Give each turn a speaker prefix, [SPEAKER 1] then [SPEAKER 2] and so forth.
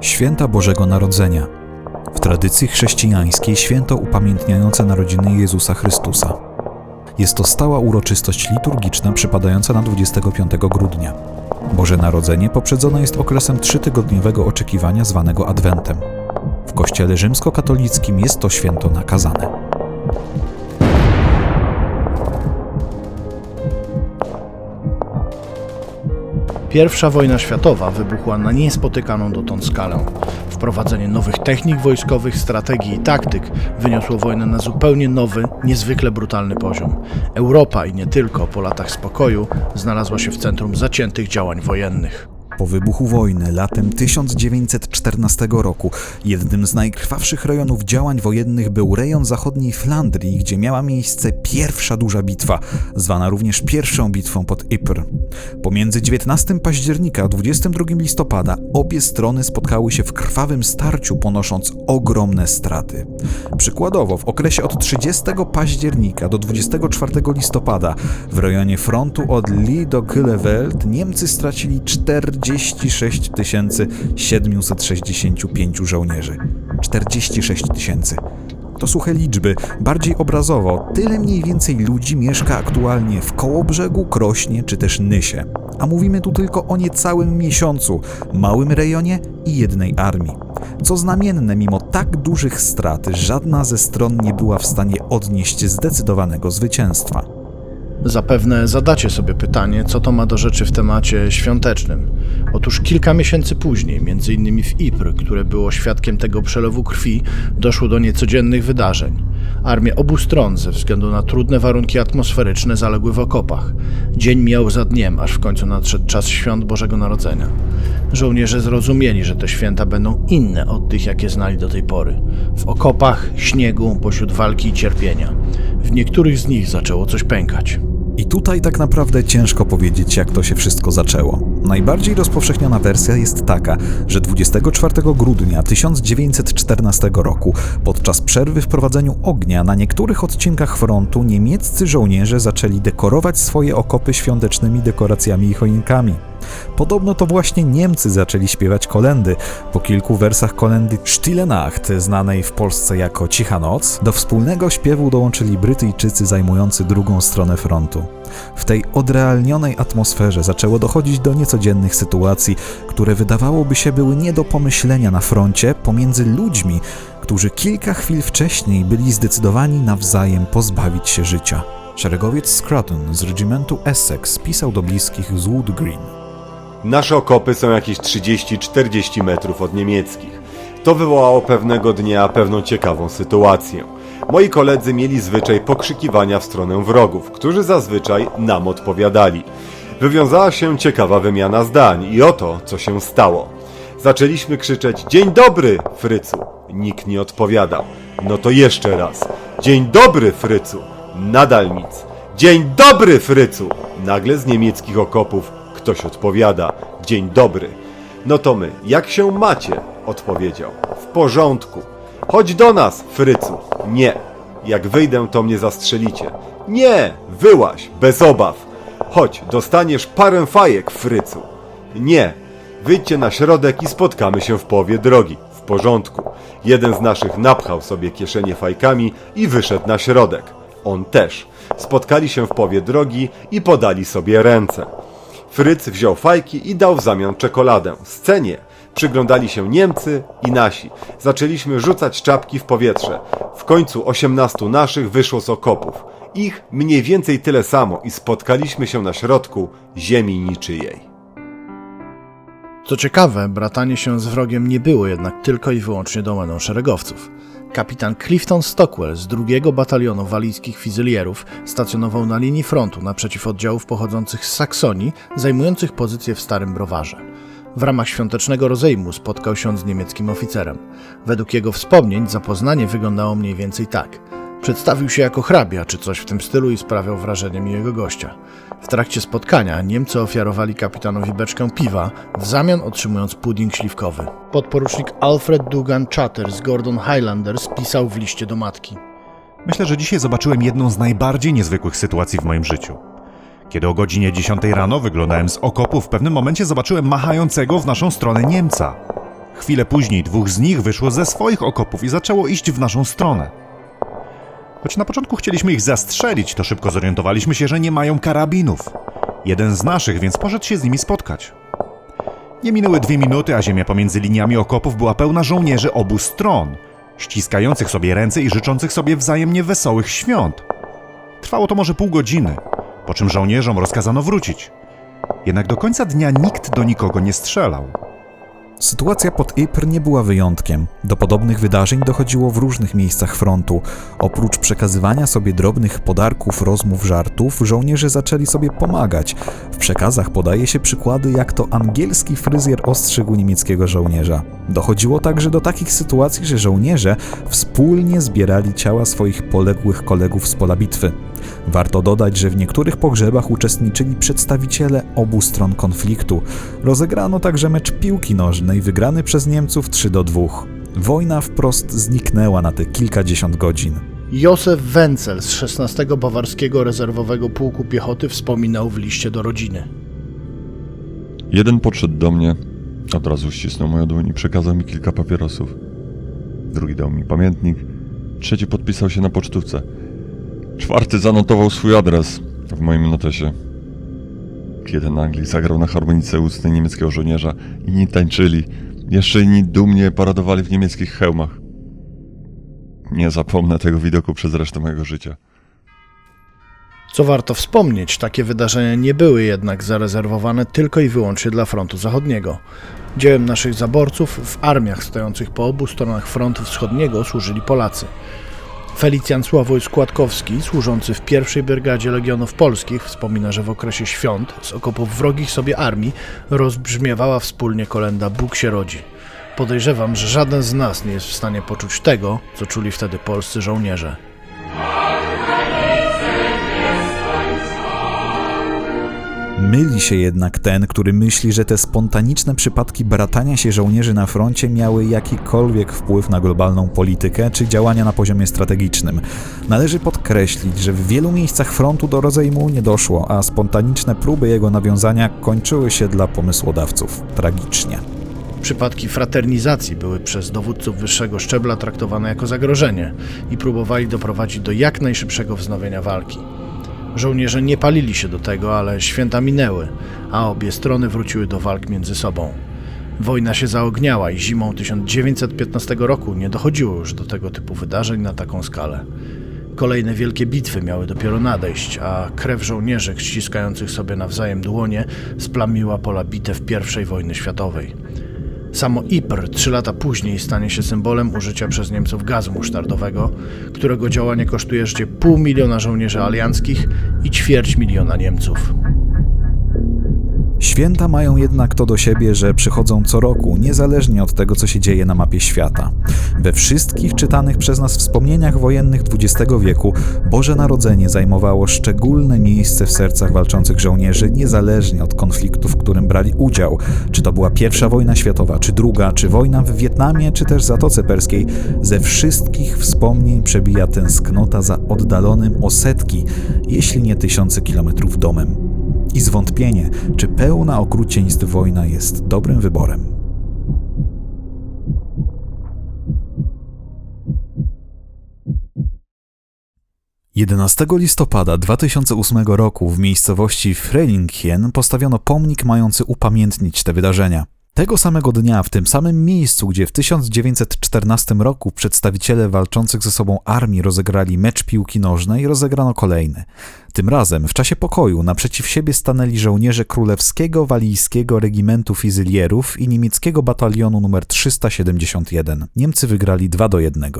[SPEAKER 1] Święta Bożego Narodzenia. W tradycji chrześcijańskiej święto upamiętniające narodziny Jezusa Chrystusa. Jest to stała uroczystość liturgiczna przypadająca na 25 grudnia. Boże Narodzenie poprzedzone jest okresem trzytygodniowego oczekiwania zwanego Adwentem. W kościele rzymskokatolickim jest to święto nakazane.
[SPEAKER 2] Pierwsza wojna światowa wybuchła na niespotykaną dotąd skalę. Wprowadzenie nowych technik wojskowych, strategii i taktyk wyniosło wojnę na zupełnie nowy, niezwykle brutalny poziom. Europa i nie tylko po latach spokoju znalazła się w centrum zaciętych działań wojennych.
[SPEAKER 1] Po wybuchu wojny latem 1914 roku jednym z najkrwawszych rejonów działań wojennych był rejon zachodniej Flandrii, gdzie miała miejsce pierwsza duża bitwa, zwana również pierwszą bitwą pod Ypres. Pomiędzy 19 października a 22 listopada obie strony spotkały się w krwawym starciu, ponosząc ogromne straty. Przykładowo, w okresie od 30 października do 24 listopada w rejonie frontu od Lee do Kühlewelt Niemcy stracili 46 765 żołnierzy. 46 tysięcy. To suche liczby. Bardziej obrazowo, tyle mniej więcej ludzi mieszka aktualnie w Kołobrzegu, Krośnie czy też Nysie. A mówimy tu tylko o niecałym miesiącu, małym rejonie i jednej armii. Co znamienne, mimo tak dużych strat, żadna ze stron nie była w stanie odnieść zdecydowanego zwycięstwa.
[SPEAKER 2] Zapewne zadacie sobie pytanie, co to ma do rzeczy w temacie świątecznym. Otóż kilka miesięcy później, innymi w Ypres, które było świadkiem tego przelewu krwi, doszło do niecodziennych wydarzeń. Armie obu stron, ze względu na trudne warunki atmosferyczne, zaległy w okopach. Dzień mijał za dniem, aż w końcu nadszedł czas świąt Bożego Narodzenia. Żołnierze zrozumieli, że te święta będą inne od tych, jakie znali do tej pory. W okopach, śniegu, pośród walki i cierpienia. W niektórych z nich zaczęło coś pękać.
[SPEAKER 1] Tutaj tak naprawdę ciężko powiedzieć, jak to się wszystko zaczęło. Najbardziej rozpowszechniona wersja jest taka, że 24 grudnia 1914 roku, podczas przerwy w prowadzeniu ognia na niektórych odcinkach frontu, niemieccy żołnierze zaczęli dekorować swoje okopy świątecznymi dekoracjami i choinkami. Podobno to właśnie Niemcy zaczęli śpiewać kolendy. Po kilku wersach kolendy Stille Nacht, znanej w Polsce jako Cicha Noc, do wspólnego śpiewu dołączyli Brytyjczycy zajmujący drugą stronę frontu. W tej odrealnionej atmosferze zaczęło dochodzić do niecodziennych sytuacji, które wydawałoby się były nie do pomyślenia na froncie pomiędzy ludźmi, którzy kilka chwil wcześniej byli zdecydowani nawzajem pozbawić się życia. Szeregowiec Scruton z regimentu Essex pisał do bliskich z Wood Green.
[SPEAKER 3] Nasze okopy są jakieś 30-40 metrów od niemieckich. To wywołało pewnego dnia pewną ciekawą sytuację. Moi koledzy mieli zwyczaj pokrzykiwania w stronę wrogów, którzy zazwyczaj nam odpowiadali. Wywiązała się ciekawa wymiana zdań i oto, co się stało. Zaczęliśmy krzyczeć Dzień dobry, Frycu. Nikt nie odpowiadał. No to jeszcze raz. Dzień dobry, Frycu. Nadal nic. Dzień dobry, Frycu. Nagle z niemieckich okopów ktoś odpowiada. Dzień dobry. No to my, jak się macie? Odpowiedział. W porządku. Chodź do nas, Frycu. Nie. Jak wyjdę, to mnie zastrzelicie. Nie, wyłaś, bez obaw. Chodź, dostaniesz parę fajek, Frycu. Nie. Wyjdźcie na środek i spotkamy się w połowie drogi. W porządku. Jeden z naszych napchał sobie kieszenie fajkami i wyszedł na środek. On też. Spotkali się w połowie drogi i podali sobie ręce. Fryc wziął fajki i dał w zamian czekoladę. Scenie przyglądali się Niemcy i nasi. Zaczęliśmy rzucać czapki w powietrze. W końcu osiemnastu naszych wyszło z okopów. Ich mniej więcej tyle samo i spotkaliśmy się na środku ziemi niczyjej.
[SPEAKER 2] Co ciekawe, bratanie się z wrogiem nie było jednak tylko i wyłącznie domeną szeregowców. Kapitan Clifton Stockwell z drugiego batalionu walijskich fizylierów stacjonował na linii frontu naprzeciw oddziałów pochodzących z Saksonii, zajmujących pozycje w Starym Browarze. W ramach świątecznego rozejmu spotkał się z niemieckim oficerem. Według jego wspomnień zapoznanie wyglądało mniej więcej tak. Przedstawił się jako hrabia czy coś w tym stylu i sprawiał wrażenie miłego gościa. W trakcie spotkania Niemcy ofiarowali kapitanowi beczkę piwa, w zamian otrzymując pudding śliwkowy. Podporucznik Alfred Dugan Chatter z Gordon Highlanders pisał w liście do matki.
[SPEAKER 4] Myślę, że dzisiaj zobaczyłem jedną z najbardziej niezwykłych sytuacji w moim życiu. Kiedy o godzinie 10 rano wyglądałem z okopu, w pewnym momencie zobaczyłem machającego w naszą stronę Niemca. Chwilę później dwóch z nich wyszło ze swoich okopów i zaczęło iść w naszą stronę. Choć na początku chcieliśmy ich zastrzelić, to szybko zorientowaliśmy się, że nie mają karabinów. Jeden z naszych więc poszedł się z nimi spotkać. Nie minęły dwie minuty, a ziemia pomiędzy liniami okopów była pełna żołnierzy obu stron, ściskających sobie ręce i życzących sobie wzajemnie wesołych świąt. Trwało to może pół godziny, po czym żołnierzom rozkazano wrócić. Jednak do końca dnia nikt do nikogo nie strzelał.
[SPEAKER 1] Sytuacja pod Ypres nie była wyjątkiem. Do podobnych wydarzeń dochodziło w różnych miejscach frontu. Oprócz przekazywania sobie drobnych podarków, rozmów, żartów, żołnierze zaczęli sobie pomagać. W przekazach podaje się przykłady, jak to angielski fryzjer ostrzegł niemieckiego żołnierza. Dochodziło także do takich sytuacji, że żołnierze wspólnie zbierali ciała swoich poległych kolegów z pola bitwy. Warto dodać, że w niektórych pogrzebach uczestniczyli przedstawiciele obu stron konfliktu. Rozegrano także mecz piłki nożnej wygrany przez Niemców 3 do 2. Wojna wprost zniknęła na te kilkadziesiąt godzin.
[SPEAKER 2] Józef Wenzel z 16 Bawarskiego Rezerwowego Pułku Piechoty wspominał w liście do rodziny.
[SPEAKER 5] Jeden podszedł do mnie, od razu ścisnął moją dłoń i przekazał mi kilka papierosów. Drugi dał mi pamiętnik, trzeci podpisał się na pocztówce. Czwarty zanotował swój adres w moim notesie. Jeden Anglik zagrał na harmonice ustnej niemieckiego żołnierza, inni tańczyli, jeszcze inni dumnie paradowali w niemieckich hełmach. Nie zapomnę tego widoku przez resztę mojego życia.
[SPEAKER 2] Co warto wspomnieć, takie wydarzenia nie były jednak zarezerwowane tylko i wyłącznie dla frontu zachodniego. Dziełem naszych zaborców w armiach stojących po obu stronach frontu wschodniego służyli Polacy. Felicjan Sławoj Składkowski, służący w pierwszej brygadzie Legionów Polskich, wspomina, że w okresie świąt z okopów wrogich sobie armii rozbrzmiewała wspólnie kolenda Bóg się rodzi. Podejrzewam, że żaden z nas nie jest w stanie poczuć tego, co czuli wtedy polscy żołnierze.
[SPEAKER 1] Myli się jednak ten, który myśli, że te spontaniczne przypadki bratania się żołnierzy na froncie miały jakikolwiek wpływ na globalną politykę czy działania na poziomie strategicznym. Należy podkreślić, że w wielu miejscach frontu do rozejmu nie doszło, a spontaniczne próby jego nawiązania kończyły się dla pomysłodawców tragicznie.
[SPEAKER 2] Przypadki fraternizacji były przez dowódców wyższego szczebla traktowane jako zagrożenie i próbowali doprowadzić do jak najszybszego wznowienia walki. Żołnierze nie palili się do tego, ale święta minęły, a obie strony wróciły do walk między sobą. Wojna się zaogniała i zimą 1915 roku nie dochodziło już do tego typu wydarzeń na taką skalę. Kolejne wielkie bitwy miały dopiero nadejść, a krew żołnierzy ściskających sobie nawzajem dłonie splamiła pola bitew I wojny światowej. Samo Ypres trzy lata później stanie się symbolem użycia przez Niemców gazu musztardowego, którego działanie kosztuje życie pół miliona żołnierzy alianckich i ćwierć miliona Niemców.
[SPEAKER 1] Święta mają jednak to do siebie, że przychodzą co roku, niezależnie od tego, co się dzieje na mapie świata. We wszystkich czytanych przez nas wspomnieniach wojennych XX wieku Boże Narodzenie zajmowało szczególne miejsce w sercach walczących żołnierzy, niezależnie od konfliktu, w którym brali udział. Czy to była pierwsza wojna światowa, czy druga, czy wojna w Wietnamie, czy też Zatoce Perskiej, ze wszystkich wspomnień przebija tęsknota za oddalonym o setki, jeśli nie tysiące kilometrów domem i zwątpienie, czy pełna okrucieństw wojna jest dobrym wyborem. Jedenastego listopada 2008 roku w miejscowości Frelinghien postawiono pomnik mający upamiętnić te wydarzenia. Tego samego dnia, w tym samym miejscu, gdzie w 1914 roku przedstawiciele walczących ze sobą armii rozegrali mecz piłki nożnej, rozegrano kolejny. Tym razem, w czasie pokoju, naprzeciw siebie stanęli żołnierze Królewskiego Walijskiego Regimentu Fizylierów i niemieckiego batalionu nr 371. Niemcy wygrali 2 do 1.